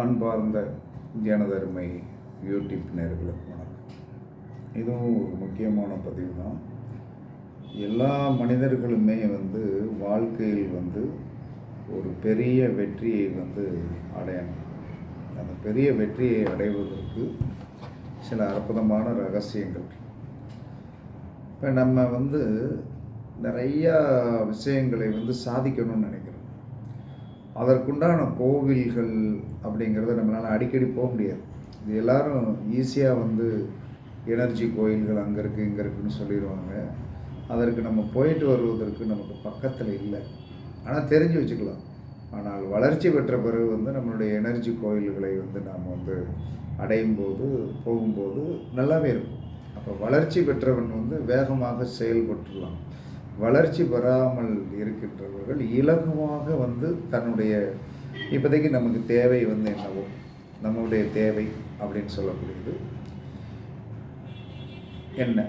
அன்பார்ந்த ஜனதருமை யூடியூப் நேர்களுக்கு வணக்கம். இதுவும் ஒரு முக்கியமான பதிவு தான். எல்லா மனிதர்களுமே வந்து வாழ்க்கையில் வந்து ஒரு பெரிய வெற்றியை வந்து அடையணும். அந்த பெரிய வெற்றியை அடைவதற்கு சில அற்புதமான ரகசியங்கள். இப்போ நம்ம வந்து நிறையா விஷயங்களை வந்து சாதிக்கணும்னு நினைக்கிறோம். அதற்குண்டான கோவில்கள் அப்படிங்கிறத நம்மளால் அடிக்கடி போக முடியாது. இது எல்லாரும் ஈஸியாக வந்து எனர்ஜி கோயில்கள் அங்கே இருக்குது இங்கே இருக்குன்னு சொல்லிடுவாங்க. அதற்கு நம்ம போயிட்டு வருவதற்கு நமக்கு பக்கத்தில் இல்லை. ஆனால் தெரிஞ்சு வச்சுக்கலாம். ஆனால் வளர்ச்சி பெற்ற பிறகு வந்து நம்மளுடைய எனர்ஜி கோயில்களை வந்து நாம் வந்து அடையும் போது போகும்போது நல்லாவே இருக்கும். அப்போ வளர்ச்சி பெற்றவன் வந்து வேகமாக செயல்பட்டுலாம் வளர்ச்சி பெறாமல் இருக்கின்றவர்கள் இலகுவாக வந்து தன்னுடைய இப்போதைக்கு நமக்கு தேவை வந்து என்னவோ நம்மளுடைய தேவை அப்படின்னு சொல்லக்கூடியது. என்ன?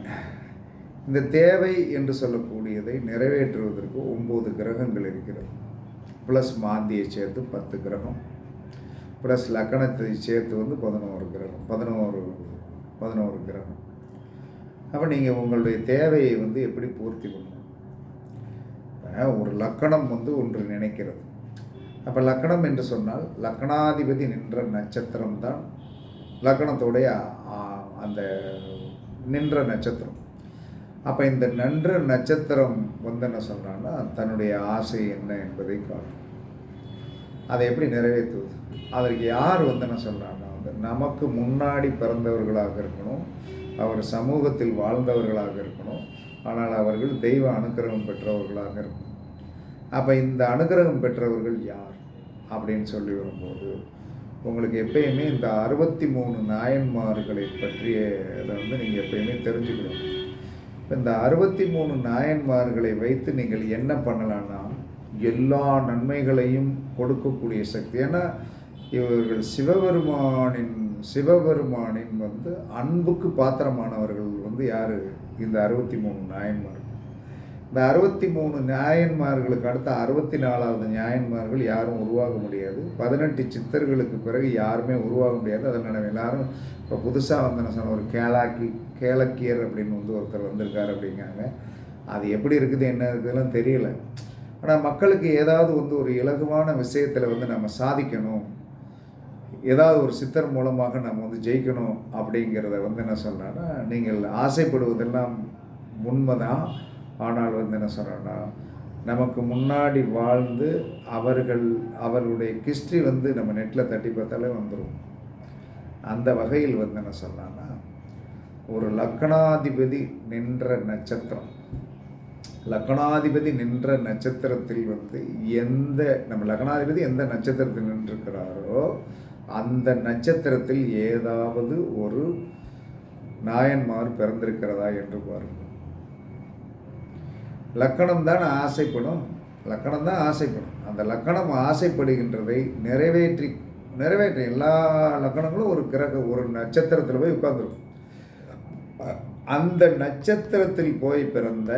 இந்த தேவை என்று சொல்லக்கூடியதை நிறைவேற்றுவதற்கு ஒம்பது கிரகங்கள் இருக்கிறது. ப்ளஸ் மாந்தியை சேர்த்து பத்து கிரகம். ப்ளஸ் லக்கணத்தை சேர்த்து வந்து பதினோரு கிரகம். பதினோரு பதினோரு கிரகம். அப்போ நீங்கள் உங்களுடைய தேவையை வந்து எப்படி பூர்த்தி பண்ணணும் ஒரு லக்கணம் வந்து ஒன்று நினைக்கிறது. அப்போ லக்கணம் என்று சொன்னால் லக்கணாதிபதி நின்ற நட்சத்திரம் தான் லக்கணத்துடைய அந்த நின்ற நட்சத்திரம். அப்போ இந்த நன்ற நட்சத்திரம் வந்து என்ன சொல்கிறான்னா தன்னுடைய ஆசை என்ன என்பதை காட்டும். அதை எப்படி நிறைவேற்றுவது? அதற்கு யார் வந்து என்ன சொல்கிறான்னா வந்து நமக்கு முன்னாடி பிறந்தவர்களாக இருக்கணும் அவர் சமூகத்தில் வாழ்ந்தவர்களாக இருக்கணும் ஆனால் அவர்கள் தெய்வ அனுக்கிரகம் பெற்றவர்களாக இருக்கும். அப்போ இந்த அனுக்கிரகம் பெற்றவர்கள் யார்? அப்படின்னு சொல்லி வரும்போது உங்களுக்கு எப்பயுமே இந்த அறுபத்தி மூணு நாயன்மார்களை பற்றிய இதை வந்து நீங்கள் எப்பயுமே தெரிஞ்சுக்கணும். இந்த அறுபத்தி மூணு நாயன்மார்களை வைத்து நீங்கள் என்ன பண்ணலான்னா எல்லா நன்மைகளையும் கொடுக்கக்கூடிய சக்தி. ஏன்னா இவர்கள் சிவபெருமானின் சிவபெருமானின் வந்து அன்புக்கு பாத்திரமானவர்கள் வந்து யார்? இந்த அறுபத்தி மூணு நாயன்மார் இந்த அறுபத்தி மூணு நியாயன்மார்களுக்கு அடுத்த அறுபத்தி நாலாவது நியாயன்மார்கள் யாரும் உருவாக முடியாது. பதினெட்டு சித்தர்களுக்கு பிறகு யாருமே உருவாக முடியாது. அதனால் எல்லாரும் இப்போ புதுசாக வந்து சொன்ன ஒரு கேளாக்கி கேளக்கியர் அப்படின்னு வந்து ஒருத்தர் வந்திருக்கார் அப்படிங்காங்க அது எப்படி இருக்குது என்ன இருக்குதுலாம் தெரியல. ஆனால் மக்களுக்கு ஏதாவது வந்து ஒரு இலகுவான விஷயத்தில் வந்து நம்ம சாதிக்கணும். ஏதாவது ஒரு சித்தர் மூலமாக நம்ம வந்து ஜெயிக்கணும் அப்படிங்கிறத வந்து என்ன சொல்கிறேன்னா நீங்கள் ஆசைப்படுவதெல்லாம் உண்மைதான். ஆனால் வந்து என்ன சொல்கிறேன்னா நமக்கு முன்னாடி வாழ்ந்து அவர்கள் அவர்களுடைய கிஸ்ட்ரி வந்து நம்ம நெட்டில் தட்டி பார்த்தாலே வந்துடும் அந்த வகையில் வந்து என்ன சொல்லலாம்னா ஒரு லக்கணாதிபதி நின்ற நட்சத்திரம் லக்கணாதிபதி நின்ற நட்சத்திரத்தில் வந்து எந்த நம்ம லக்கணாதிபதி எந்த நட்சத்திரத்தில் நின்றிருக்கிறாரோ அந்த நட்சத்திரத்தில் ஏதாவது ஒரு நாயன்மார் பிறந்திருக்கிறதா என்று பாருங்கள் லக்கணம் தான் ஆசைப்படும். லக்கணம் தான் ஆசைப்படும். அந்த லக்கணம் ஆசைப்படுகின்றதை நிறைவேற்றி நிறைவேற்ற எல்லா லக்கணங்களும் ஒரு கிரக ஒரு நட்சத்திரத்தில் போய் உட்கார்ந்துருக்கும். அந்த நட்சத்திரத்தில் போய் பிறந்த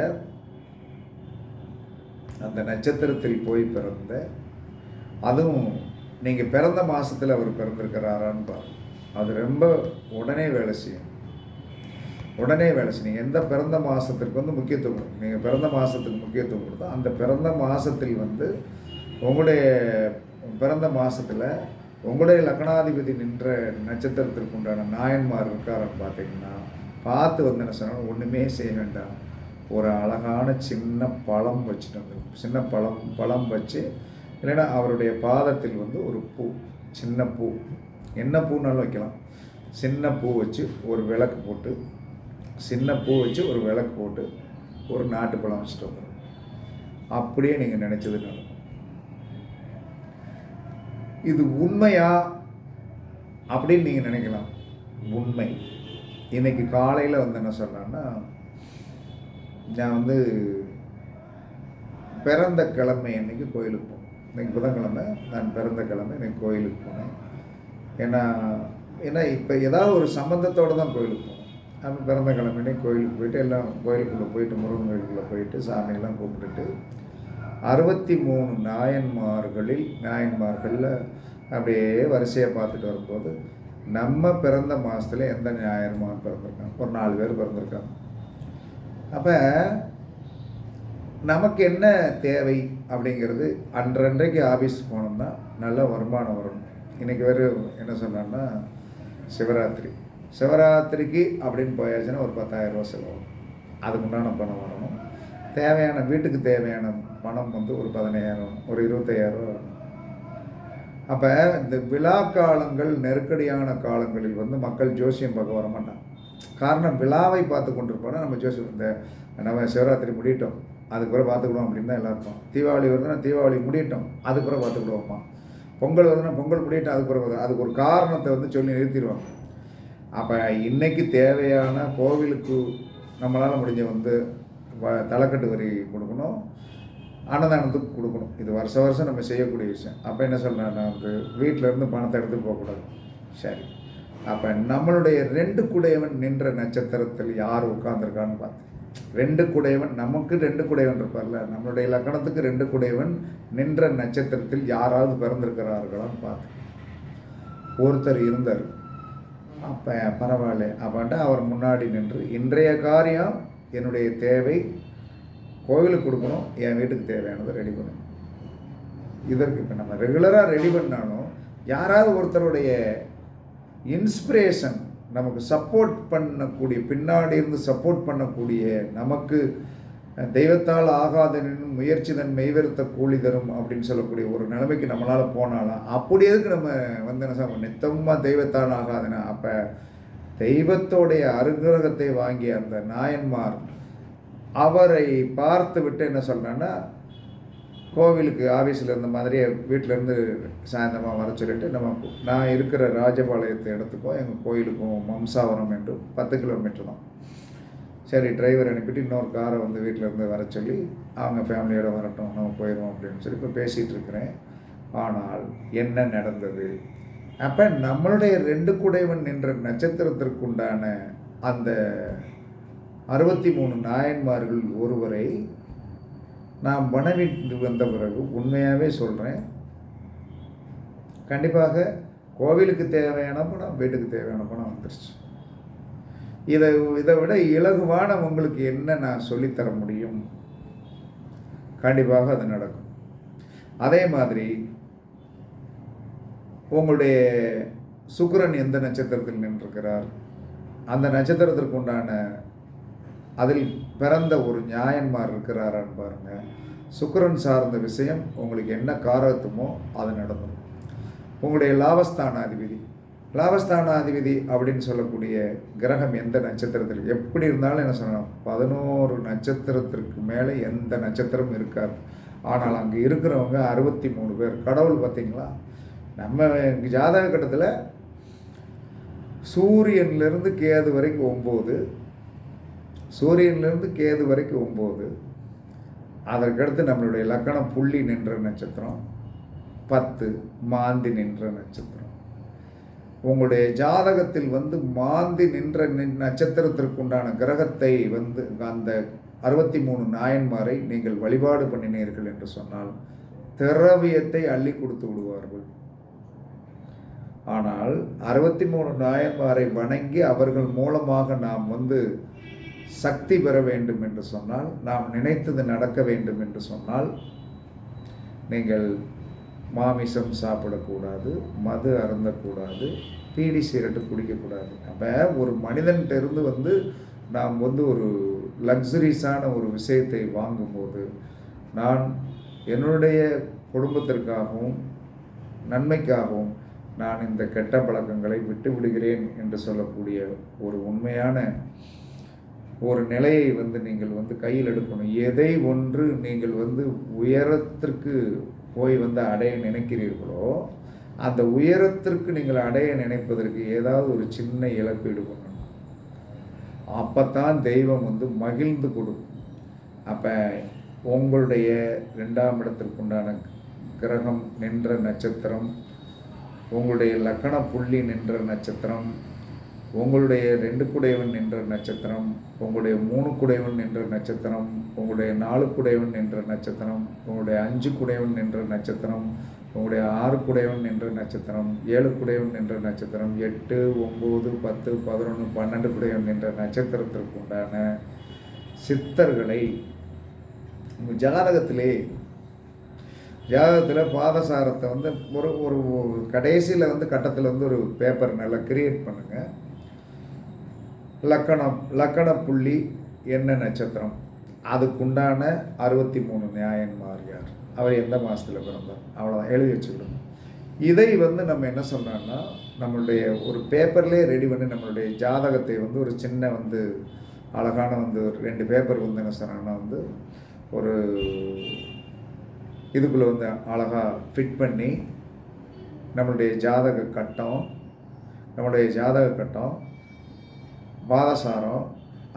அந்த நட்சத்திரத்தில் போய் பிறந்த அதுவும் நீங்கள் பிறந்த மாதத்தில் அவர் பிறந்திருக்கிறாரான்னு பாருங்க. அது ரொம்ப உடனே வேலை செய்யும். உடனே வேலை செய்யும். எந்த பிறந்த மாதத்திற்கு வந்து முக்கியத்துவம் கொடுங்க நீங்கள் பிறந்த மாதத்துக்கு முக்கியத்துவம் கொடுத்தா அந்த பிறந்த மாதத்தில் வந்து உங்களுடைய பிறந்த மாதத்தில் உங்களுடைய லக்னாதிபதி நின்ற நட்சத்திரத்திற்கு உண்டான நாயன்மார் இருக்காருன்னு பார்த்தீங்கன்னா பார்த்து வந்து என்ன சொன்னாலும் ஒன்றுமே செய்ய வேண்டாம். ஒரு அழகான சின்ன பழம் வச்சுட்டு வந்து சின்ன பழம் பழம் வச்சு இல்லைன்னா அவருடைய பாதத்தில் வந்து ஒரு பூ சின்ன பூ. என்ன பூனாலும் வைக்கலாம். சின்ன பூ வச்சு ஒரு விளக்கு போட்டு சின்ன பூ வச்சு ஒரு விளக்கு போட்டு ஒரு நாட்டுப்பழம் வச்சுட்டு வந்துடும் அப்படியே நீங்கள் நினச்சது நடக்கும். இது உண்மையா அப்படின்னு நீங்கள் நினைக்கலாம். உண்மை. இன்னைக்கு காலையில் வந்து என்ன சொன்னேன்னா நான் வந்து பிறந்த கிழமை அன்னைக்கு கோயிலுக்கு போனேன். இன்னைக்கு புதன்கிழமை நான் பிறந்த கிழமை இன்னைக்கு கோயிலுக்கு போனேன். ஏன்னா ஏன்னா இப்போ ஏதாவது ஒரு சம்மந்தத்தோடு தான் கோயிலுக்கு போனோம். அப்போ பிறந்த கிழமைனே கோயிலுக்கு போயிட்டு எல்லாம் கோயிலுக்குள்ளே போயிட்டு முருகன் கோயிலுக்குள்ளே போயிட்டு சாமியெல்லாம் கும்பிட்டுட்டு அறுபத்தி மூணு நாயன்மார்களில் நாயன்மார்களில் அப்படியே வரிசையாக பார்த்துட்டு வரும்போது நம்ம பிறந்த மாதத்தில் எந்த ஞாயிறுமான் பிறந்திருக்காங்க? ஒரு நாலு பேர் பிறந்திருக்காங்க. அப்போ நமக்கு என்ன தேவை அப்படிங்கிறது அன்றன்றைக்கு ஆஃபீஸ் போனோம்னா நல்ல வருமானம் வரும். இன்றைக்கி வேறு என்ன சொன்னான்னா சிவராத்திரி. சிவராத்திரிக்கு அப்படின்னு போயாச்சுன்னா ஒரு பத்தாயிரம் ரூபா செலவாகும். அதுக்கு உண்டான பணம் வரணும். தேவையான வீட்டுக்கு தேவையான பணம் வந்து ஒரு பதினையாயிரம் ஒரு இருபத்தையாயிரம் வரணும். அப்போ இந்த விழா காலங்கள் நெருக்கடியான காலங்களில் வந்து மக்கள் ஜோசியம் பார்க்க வர மாட்டாங்க காரணம் விழாவை பார்த்து கொண்டிருப்போம்னா நம்ம ஜோசியம் இந்த நம்ம சிவராத்திரி முடிட்டோம் அதுக்கு பிறகு பார்த்துக்கிடுவோம் அப்படின்னு தான் எல்லாருக்கும். தீபாவளி வருதுன்னா தீபாவளி முடியட்டும் அதுக்கு பிறகு பார்த்துக்கிடுவோம்மா. பொங்கல் வருதுன்னா பொங்கல் முடியட்டும் அதுக்கு பிறகு அதுக்கு ஒரு காரணத்தை வந்து சொல்லி நிறுத்திடுவாங்க. அப்போ இன்றைக்கு தேவையான கோவிலுக்கு நம்மளால் முடிஞ்ச வந்து வ- தலைக்கட்டு வரி கொடுக்கணும் அன்னதானத்துக்கு கொடுக்கணும். இது வருஷ வருஷம் நம்ம செய்யக்கூடிய விஷயம். அப்போ என்ன சொல்கிறேன் நான் வந்து வீட்டில் இருந்து பணத்தை எடுத்து போகக்கூடாது. சரி. அப்போ நம்மளுடைய ரெண்டு குடையவன் நின்ற நட்சத்திரத்தில் யார் உட்காந்துருக்கான்னு பார்த்தேன் ரெண்டு குடையவன் நமக்கு ரெண்டு குடையவன் இருப்பார்ல. நம்மளுடைய லக்கணத்துக்கு ரெண்டு குடையவன் நின்ற நட்சத்திரத்தில் யாராவது பிறந்திருக்கிறார்களான்னு பார்த்தேன் ஒருத்தர் இருந்தார். அப்போ பரவாயில்ல அப்பன்ட்டு அவர் முன்னாடி நின்று இன்றைய காரியம் என்னுடைய தேவை கோவிலுக்கு கொடுக்கணும் என் வீட்டுக்கு தேவையானதை ரெடி பண்ணணும். இதற்கு இப்போ நம்ம ரெகுலராக ரெடி பண்ணாலும் யாராவது ஒருத்தருடைய இன்ஸ்பிரேஷன் நமக்கு சப்போர்ட் பண்ணக்கூடிய பின்னாடி இருந்து சப்போர்ட் பண்ணக்கூடிய நமக்கு தெய்வத்தால் ஆகாதனின் முயற்சி தன் மெய்வருத்த கூலி தரும் அப்படின்னு சொல்லக்கூடிய ஒரு நிலைமைக்கு நம்மளால் போனாலும் அப்படி எதுக்கு நம்ம வந்து என்ன நித்தமாக தெய்வத்தால் ஆகாதுன்னா அப்போ தெய்வத்தோடைய அருகிரகத்தை வாங்கிய அந்த நாயன்மார் அவரை பார்த்து விட்டு என்ன சொல்கிறேன்னா கோவிலுக்கு ஆஃபீஸில் இருந்த மாதிரியே வீட்டிலேருந்து சாயந்தரமாக வர சொல்லிட்டு நம்ம நான் இருக்கிற ராஜபாளையத்தை இடத்துக்கும் எங்கள் கோயிலுக்கும் மம்சாவரம் என்று பத்து கிலோமீட்டர் தான். சரி டிரைவர் அனுப்பிட்டு இன்னொரு காரை வந்து வீட்டில் இருந்து வர சொல்லி அவங்க ஃபேமிலியோடு வரட்டும் நம்ம போயிடுவோம் அப்படின்னு சொல்லி இப்போ பேசிகிட்டு இருக்கிறேன். ஆனால் என்ன நடந்தது? அப்போ நம்மளுடைய ரெண்டு குடைவன் நின்ற நட்சத்திரத்திற்குண்டான அந்த அறுபத்தி மூணு நாயன்மார்கள் ஒருவரை நான் மனைவிட்டு வந்த பிறகு உண்மையாகவே சொல்கிறேன் கண்டிப்பாக கோவிலுக்கு தேவையான பணம் வீட்டுக்கு தேவையான பணம் வந்துருச்சு. இதை இதை விட இலகுவான உங்களுக்கு என்ன நான் சொல்லித்தர முடியும்? கண்டிப்பாக அது நடக்கும். அதே மாதிரி உங்களுடைய சுக்கிரன் எந்த நட்சத்திரத்தில் நின்றிருக்கிறார்? அந்த நட்சத்திரத்திற்கு உண்டான அதில் பிறந்த ஒரு நியாயன்மார் இருக்கிறாரான்னு பாருங்கள் சுக்கரன் சார்ந்த விஷயம் உங்களுக்கு என்ன காரகத்துமோ அது நடந்துடும் உங்களுடைய லாபஸ்தானாதிபதி. லாபஸ்தானாதிபதி அப்படின்னு சொல்லக்கூடிய கிரகம் எந்த நட்சத்திரத்தில் எப்படி இருந்தாலும் என்ன சொல்லணும் பதினோரு நட்சத்திரத்திற்கு மேலே எந்த நட்சத்திரமும் இருக்காது. ஆனால் அங்கே இருக்கிறவங்க அறுபத்தி மூணு பேர். கடவுள் பார்த்திங்களா? நம்ம ஜாதக கட்டத்தில் சூரியன்லேருந்து கேது வரைக்கும் ஒம்பது சூரியன்லேருந்து கேது வரைக்கும் ஒம்பது. அதற்கடுத்து நம்மளுடைய லக்கணம் புள்ளி நின்ற நட்சத்திரம் பத்து மாந்தி நின்ற நட்சத்திரம். உங்களுடைய ஜாதகத்தில் வந்து மாந்தி நின்ற நின் நட்சத்திரத்திற்குண்டான கிரகத்தை வந்து அந்த அறுபத்தி மூணு நாயன்மாரை நீங்கள் வழிபாடு பண்ணினீர்கள் என்று சொன்னால் திரவியத்தை அள்ளி கொடுத்து விடுவார்கள். ஆனால் அறுபத்தி மூணு நாயன்மாரை வணங்கி அவர்கள் மூலமாக நாம் வந்து சக்தி பெற வேண்டும் என்று சொன்னால் நாம் நினைத்தது நடக்க வேண்டும் என்று சொன்னால் நீங்கள் மாமிசம் சாப்பிடக்கூடாது மது அருந்தக்கூடாது பீடி சிகரெட்டு குடிக்கக்கூடாது. அப்போ ஒரு மனிதன்கிட்ட இருந்து வந்து நாம் வந்து ஒரு லக்ஸரிஸான ஒரு விஷயத்தை வாங்கும்போது நான் என்னுடைய குடும்பத்திற்காகவும் நன்மைக்காகவும் நான் இந்த கெட்ட பழக்கங்களை விட்டு விடுகிறேன் என்று சொல்லக்கூடிய ஒரு உண்மையான ஒரு நிலையை வந்து நீங்கள் வந்து கையில் எடுக்கணும். எதை ஒன்று நீங்கள் வந்து உயரத்திற்கு போய் வந்து அடைய நினைக்கிறீர்களோ அந்த உயரத்திற்கு நீங்கள் அடைய நினைப்பதற்கு ஏதாவது ஒரு சின்ன இழப்பீடு பண்ணணும் அப்போத்தான் தெய்வம் வந்து மகிழ்ந்து கொடுக்கும். அப்போ உங்களுடைய ரெண்டாம் இடத்திற்குண்டான கிரகம் நின்ற நட்சத்திரம் உங்களுடைய லக்கண புள்ளி நின்ற நட்சத்திரம் உங்களுடைய ரெண்டு குடையவன் நின்ற நட்சத்திரம் உங்களுடைய மூணு குடையவன் நின்ற நட்சத்திரம் உங்களுடைய நாலு குடையவன் நின்ற நட்சத்திரம் உங்களுடைய அஞ்சு குடையவன் நின்ற நட்சத்திரம் உங்களுடைய ஆறு குடையவன் என்ற நட்சத்திரம் ஏழு குடையவன் என்ற நட்சத்திரம் எட்டு ஒம்பது பத்து பதினொன்று பன்னெண்டு குடையவன் என்ற நட்சத்திரத்திற்கு உண்டான சித்தர்களை உங்கள் ஜாதகத்திலே ஜாதகத்தில் பாதசாரத்தை வந்து ஒரு ஒரு கடைசியில் வந்து கட்டத்தில் வந்து ஒரு பேப்பர் நல்லா கிரியேட் பண்ணுங்கள் லக்கணம் லக்கண புள்ளி என்ன நட்சத்திரம்? அதுக்குண்டான அறுபத்தி மூணு நியாயன்மார் யார்? அவர் எந்த மாதத்தில் பிறந்தார்? அவ்வளோதான் எழுதி வச்சுக்கணும். இதை வந்து நம்ம என்ன சொன்னோம்னா நம்மளுடைய ஒரு பேப்பர்லேயே ரெடி பண்ணி நம்மளுடைய ஜாதகத்தை வந்து ஒரு சின்ன வந்து அழகான வந்து ஒரு ரெண்டு பேப்பர் வந்து என்ன சொன்னாங்கன்னா வந்து ஒரு இதுக்குள்ளே வந்து அழகாக ஃபிட் பண்ணி நம்மளுடைய ஜாதக கட்டம் நம்மளுடைய ஜாதக கட்டம் பாதசாரம்.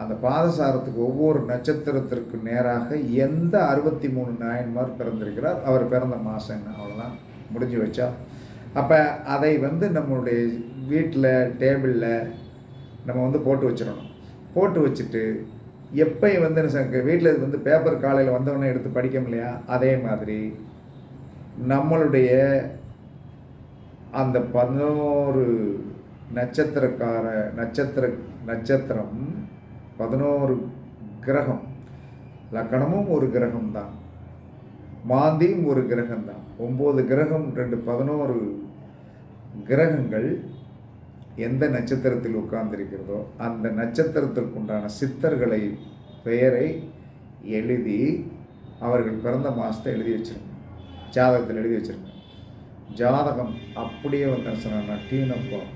அந்த பாதசாரத்துக்கு ஒவ்வொரு நட்சத்திரத்திற்கு நேராக எந்த அறுபத்தி மூணு நாயன்மார் பிறந்திருக்கிறார்? அவர் பிறந்த மாதம் என்ன? அவ்வளோதான் முடிஞ்சு வச்சா அப்போ அதை வந்து நம்மளுடைய வீட்டில் டேபிளில் நம்ம வந்து போட்டு வச்சிடணும். போட்டு வச்சுட்டு எப்பயும் வந்து வீட்டில் வந்து பேப்பர் காலையில் வந்தவொடனே எடுத்து படிக்க இல்லையா அதே மாதிரி நம்மளுடைய அந்த பதினோரு நட்சத்திரக்கார நட்சத்திர நட்சத்திரம் பதினோரு கிரகம். லக்கணமும் ஒரு கிரகம்தான். மாந்தியும் ஒரு கிரகம்தான். ஒம்பது கிரகம் ரெண்டு பதினோரு கிரகங்கள் எந்த நட்சத்திரத்தில் உட்கார்ந்திருக்கிறதோ அந்த நட்சத்திரத்திற்கு உண்டான சித்தர்களை பெயரை எழுதி அவர்கள் பிறந்த மாதத்தை எழுதி வச்சிருங்க ஜாதகத்தில் எழுதி வச்சிருங்க ஜாதகம் அப்படியே வந்து சொன்னா போகும்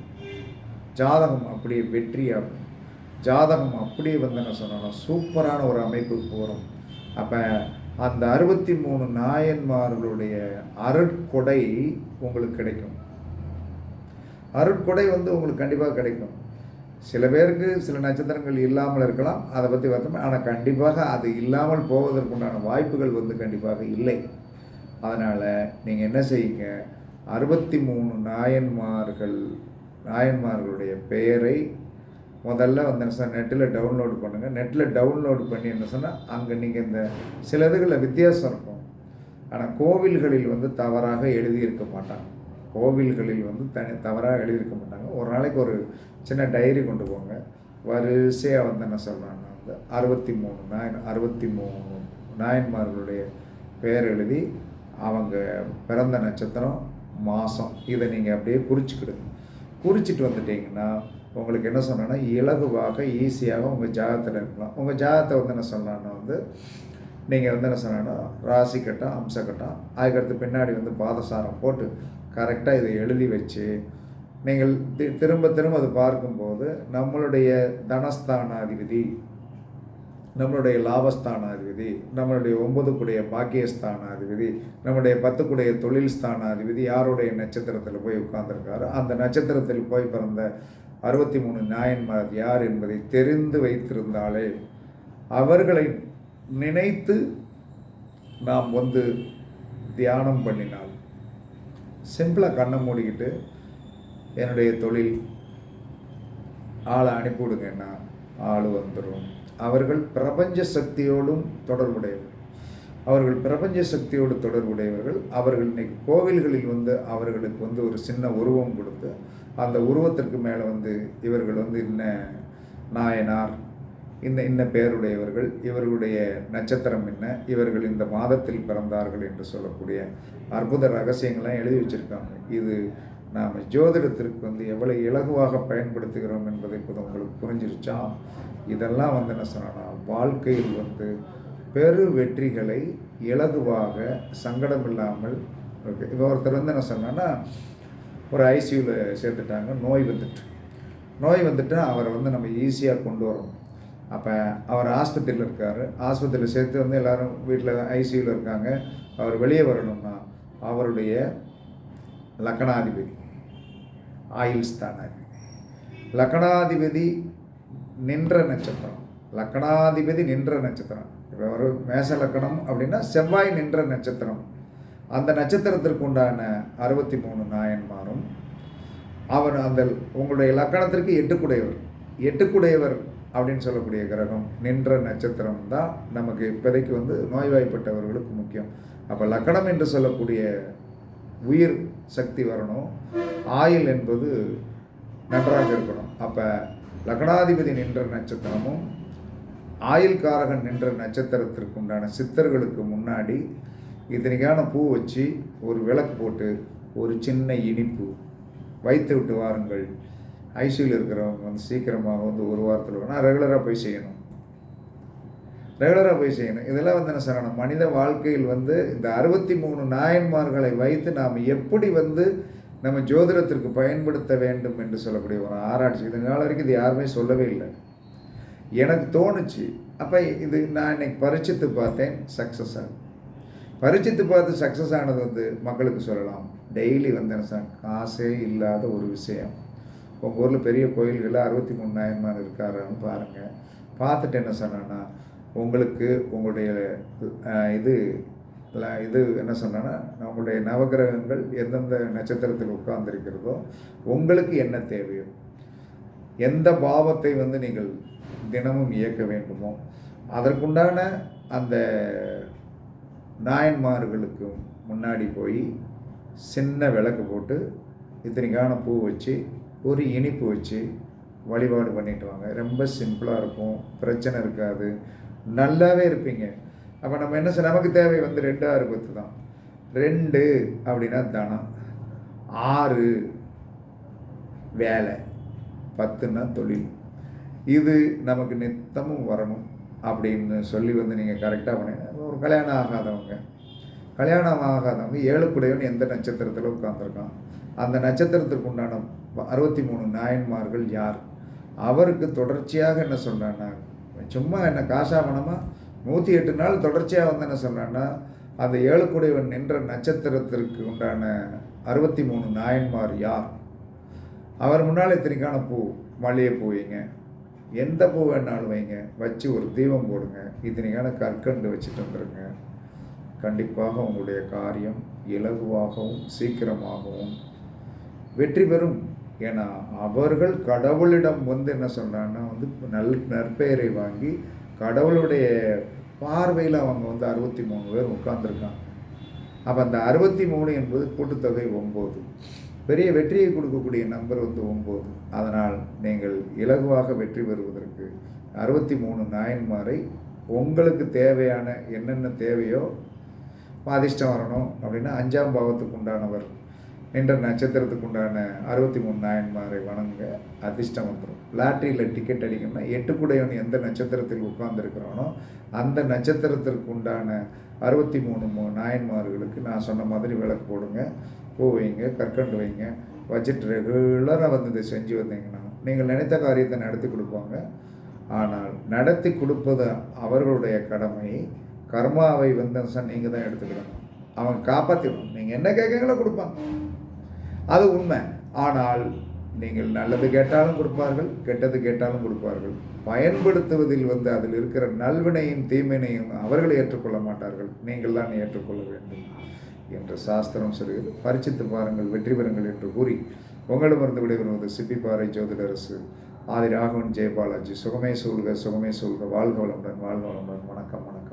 ஜாதகம் அப்படியே வெற்றியாகும் ஜாதகம் அப்படியே வந்து என்ன சொன்னோம் சூப்பரான ஒரு அமைப்புக்கு போகிறோம் அப்போ அந்த அறுபத்தி மூணு நாயன்மார்களுடைய அருட்கொடை உங்களுக்கு கிடைக்கும். அருட்கொடை வந்து உங்களுக்கு கண்டிப்பாக கிடைக்கும். சில பேருக்கு சில நட்சத்திரங்கள் இல்லாமல் இருக்கலாம் அதை பற்றி வருத்தம் ஆனால் கண்டிப்பாக அது இல்லாமல் போவதற்குண்டான வாய்ப்புகள் வந்து கண்டிப்பாக இல்லை. அதனால் நீங்கள் என்ன செய்யுங்க அறுபத்தி மூணு நாயன்மார்கள் நாயன்மார்களுடைய பெயரை முதல்ல வந்து என்ன சொன்னால் நெட்டில் டவுன்லோடு பண்ணுங்கள் நெட்டில் டவுன்லோடு பண்ணி என்ன சொன்னால் அங்கே நீங்கள் இந்த சில இதுகளில் வித்தியாசம் இருக்கும். ஆனால் கோவில்களில் வந்து தவறாக எழுதியிருக்க மாட்டாங்க. கோவில்களில் வந்து தனி தவறாக எழுதியிருக்க மாட்டாங்க. ஒரு நாளைக்கு ஒரு சின்ன டைரி கொண்டு போங்க. வரிசையாக வந்து என்ன சொல்கிறாங்கன்னா வந்து அறுபத்தி மூணு நாயன் அறுபத்தி மூணு நாயன்மார்களுடைய பெயர் எழுதி அவங்க பிறந்த நட்சத்திரம் மாதம் இதை நீங்கள் அப்படியே குறிச்சிக்கிடுங்க. குறிச்சிட்டு வந்துட்டிங்கன்னா உங்களுக்கு என்ன சொன்னேன்னா இலகுவாக ஈஸியாக உங்கள் ஜாதகத்தில் இருக்கலாம். உங்கள் ஜாதகத்தை வந்து என்ன சொல்லலான்னா வந்து நீங்கள் வந்து என்ன சொன்னேன்னா ராசி கட்டம் அம்ச கட்டம் அதுக்கடுத்து பின்னாடி வந்து பாதசாரம் போட்டு கரெக்டாக இதை எழுதி வச்சு நீங்கள் திரும்ப திரும்ப அது பார்க்கும்போது நம்மளுடைய தனஸ்தானாதிபதி நம்மளுடைய லாபஸ்தானாதிபதி நம்மளுடைய ஒன்பதுக்குடைய பாக்கியஸ்தானாதிபதி நம்முடைய பத்துக்குடைய தொழில் ஸ்தானாதிபதி யாருடைய நட்சத்திரத்தில் போய் உட்கார்ந்துருக்காரோ அந்த நட்சத்திரத்தில் போய் பிறந்த அறுபத்தி மூணு நாயன்மார் யார் என்பதை தெரிந்து வைத்திருந்தாலே அவர்களை நினைத்து நாம் வந்து தியானம் பண்ணினால் சிம்பிளாக கண்ணை மூடிக்கிட்டு என்னுடைய தொழில் ஆளை அனுப்பிவிடுங்கன்னா ஆள் வந்துடும் அவர்கள் பிரபஞ்ச சக்தியோடும் தொடர்புடையவர்கள். அவர்கள் பிரபஞ்ச சக்தியோடு தொடர்புடையவர்கள். அவர்கள் இன்னைக்கு கோவில்களில் வந்து அவர்களுக்கு வந்து ஒரு சின்ன உருவம் கொடுத்து அந்த உருவத்திற்கு மேலே வந்து இவர்கள் வந்து இன்ன நாயனார் இன்ன இன்ன பெயருடையவர்கள் இவர்களுடைய நட்சத்திரம் என்ன இவர்கள் இந்த மாதத்தில் பிறந்தார்கள் என்று சொல்லக்கூடிய அற்புத ரகசியங்கள்லாம் எழுதி வச்சுருக்காங்க. இது நாம் ஜோதிடத்திற்கு வந்து எவ்வளோ இலகுவாக பயன்படுத்துகிறோம் என்பதை இப்போது உங்களுக்கு புரிஞ்சிருச்சா? இதெல்லாம் வந்து என்ன சொன்னால் வாழ்க்கையில் வந்து பெரு வெற்றிகளை இலகுவாக சங்கடம் இல்லாமல் இருக்குது இப்போ ஒருத்தர் வந்து என்ன சொன்னான்னா ஒரு ஐசியூவில் சேர்த்துட்டாங்க நோய் வந்துட்டு. நோய் வந்துட்டு அவரை வந்து நம்ம ஈஸியாக கொண்டு வரணும். அப்போ அவர் ஆஸ்பத்திரியில் இருக்கார். ஆஸ்பத்திரியில் சேர்த்து வந்து எல்லோரும் வீட்டில் ஐசியூவில் இருக்காங்க. அவர் வெளியே வரணும்னா அவருடைய லக்கணாதிபதி. ஆயுள் ஸ்தானாதிபதி லக்கணாதிபதி நின்ற நட்சத்திரம். லக்கணாதிபதி நின்ற நட்சத்திரம். இப்போ ஒரு மேச லக்கணம் அப்படின்னா செவ்வாய் நின்ற நட்சத்திரம். அந்த நட்சத்திரத்திற்கு உண்டான அறுபத்தி மூணு நாயன்மாரும் அவர் அந்த உங்களுடைய லக்கணத்திற்கு எட்டுக்குடையவர். எட்டுக்குடையவர் அப்படின்னு சொல்லக்கூடிய கிரகம் நின்ற நட்சத்திரம் தான் நமக்கு இப்போதைக்கு வந்து நோய்வாய்ப்பட்டவர்களுக்கு முக்கியம். அப்போ லக்கணம் என்று சொல்லக்கூடிய உயிர் சக்தி வரணும். ஆயில் என்பது நன்றாக இருக்கணும். அப்போ லக்னாதிபதி நின்ற நட்சத்திரமும் ஆயில் காரகன் நின்ற நட்சத்திரத்திற்கு உண்டான சித்தர்களுக்கு முன்னாடி இத்தனைக்கான பூ வச்சு ஒரு விளக்கு போட்டு ஒரு சின்ன இனிப்பு வைத்து விட்டு வாருங்கள். ஐசியூவில் இருக்கிறவங்க வந்து சீக்கிரமாக வந்து ஒரு வாரத்தில் ஆனால் ரெகுலராக போய் செய்யணும். ரெகுலராக போய் செய்யணும். இதெல்லாம் வந்து என்ன சொல்லணும்? மனித வாழ்க்கையில் வந்து இந்த அறுபத்தி மூணு நாயன்மார்களை வைத்து நாம் எப்படி வந்து நம்ம ஜோதிடத்திற்கு பயன்படுத்த வேண்டும் என்று சொல்லக்கூடிய ஒரு ஆராய்ச்சி. இது நாள் வரைக்கும் இது யாருமே சொல்லவே இல்லை. எனக்கு தோணுச்சு. அப்போ இது நான் இன்னைக்கு பரிச்சித்து பார்த்தேன் சக்ஸஸ் ஆகும் பரிச்சித்து பார்த்து சக்ஸஸ் ஆனது வந்து மக்களுக்கு சொல்லலாம். டெய்லி வந்து என்ன சார் காசே இல்லாத ஒரு விஷயம். உங்கள் ஊரில் பெரிய கோயில்களில் அறுபத்தி மூணு நாயன்மார் இருக்காரான்னு பாருங்கள் பார்த்துட்டு என்ன சொன்னேன்னா உங்களுக்கு உங்களுடைய இது இது என்ன சொன்னேன்னா நம்மளுடைய நவகிரகங்கள் எந்தெந்த நட்சத்திரத்தில் உட்கார்ந்திருக்கிறதோ உங்களுக்கு என்ன தேவையோ எந்த பாவத்தை வந்து நீங்கள் தினமும் இயக்க வேண்டுமோ அதற்குண்டான அந்த நாயன்மார்களுக்கு முன்னாடி போய் சின்ன விளக்கு போட்டு இத்தனைக்கான பூ வச்சு ஒரு இனிப்பு வச்சு வழிபாடு பண்ணிட்டு வாங்க. ரொம்ப சிம்பிளாக இருக்கும். பிரச்சனை இருக்காது. நல்லாவே இருப்பீங்க. அப்போ நம்ம என்ன செய்ய நமக்கு தேவை வந்து ரெண்டு ஆறு பத்து தான். ரெண்டு அப்படின்னா தனம். ஆறு வேலை. பத்துன்னா தொழில். இது நமக்கு நித்தமும் வரணும் அப்படின்னு சொல்லி வந்து நீங்கள் கரெக்டாக பண்ணி ஒரு கல்யாணம் ஆகாதவங்க. கல்யாணம் ஆகாதவங்க ஏழுக்குடையவன் எந்த நட்சத்திரத்தில் உட்காந்துருக்கான் அந்த நட்சத்திரத்துக்கு உண்டான அறுபத்தி மூணு நாயன்மார்கள் யார்? அவருக்கு தொடர்ச்சியாக என்ன சொல்கிறான்னா சும்மா என்ன காசா பணமாக நூற்றி எட்டு நாள் தொடர்ச்சியாக வந்து என்ன சொல்கிறான்னா அந்த ஏழுக்குடையவன் நின்ற நட்சத்திரத்திற்கு உண்டான அறுபத்தி மூணு நாயன்மார் யார்? அவர் முன்னால் இத்தனைக்கான பூ மல்லிகைப்பூ வைங்க. எந்த பூ வேணாலும் வைங்க. வச்சு ஒரு தீபம் போடுங்க. இத்தனைக்கான கற்கண்டு வச்சுட்டு வந்துருங்க. கண்டிப்பாக உங்களுடைய காரியம் இலகுவாகவும் சீக்கிரமாகவும் வெற்றி பெறும். ஏன்னா அவர்கள் கடவுளிடம் வந்து என்ன சொல்கிறாங்கன்னா வந்து நல் நற்பெயரை வாங்கி கடவுளுடைய பார்வையில் அவங்க வந்து அறுபத்தி மூணு பேர் உட்கார்ந்துருக்காங்க. அப்போ அந்த அறுபத்தி மூணு என்பது கூட்டுத்தொகை ஒம்பது. பெரிய வெற்றியை கொடுக்கக்கூடிய நம்பர் வந்து ஒம்பது. அதனால் நீங்கள் இலகுவாக வெற்றி பெறுவதற்கு அறுபத்தி மூணு நாயன்மாரை உங்களுக்கு தேவையான என்னென்ன தேவையோ அதிர்ஷ்டம் வரணும் அப்படின்னா அஞ்சாம் பாவத்துக்கு உண்டானவர் என்ற நட்சத்திரத்துக்கு உண்டான அறுபத்தி மூணு நாயன்மாரை வணங்க அதிர்ஷ்டம் வந்துடும் லாட்ரியில் டிக்கெட் அடிக்கணும்னா எட்டுக்குடையவன் எந்த நட்சத்திரத்தில் உட்கார்ந்துருக்கிறானோ அந்த நட்சத்திரத்திற்கு உண்டான அறுபத்தி மூணு மூ நாயன்மார்களுக்கு நான் சொன்ன மாதிரி விளக்கு போடுங்க. பூ வைங்க கற்கண்டு வைங்க வச்சுட்டு ரெகுலராக வந்து இதை செஞ்சு வந்தீங்கன்னா நீங்கள் நினைத்த காரியத்தை நடத்தி கொடுப்பாங்க. ஆனால் நடத்தி கொடுப்பது அவர்களுடைய கடமை. கர்மாவை வந்து நீங்கள் தான் எடுத்துக்கணும். அவன் காப்பாற்றிடணும் நீங்கள் என்ன கேட்குறீங்களோ கொடுப்பான். அது உண்மை. ஆனால் நீங்கள் நல்லது கேட்டாலும் கொடுப்பார்கள் கெட்டது கேட்டாலும் கொடுப்பார்கள். பயன்படுத்துவதில் வந்து அதில் இருக்கிற நல்வினையும் தீமையினையும் அவர்கள் ஏற்றுக்கொள்ள மாட்டார்கள். நீங்கள் தான் ஏற்றுக்கொள்ள வேண்டும் என்று சாஸ்திரம் சொல்கிறது. பரிச்சித்து பாருங்கள் வெற்றி பெறுங்கள் என்று கூறி உங்களிடமிருந்து விடைபெறுவது சிப்பிப்பாறை ஜோதிடரசு ஆதி ராகவன் ஜெயபாலாஜி. சுகமே சூழ்க சுகமே சூழ்க. வாழ்க வளமுடன் வாழ்க வளமுடன். வணக்கம் வணக்கம்.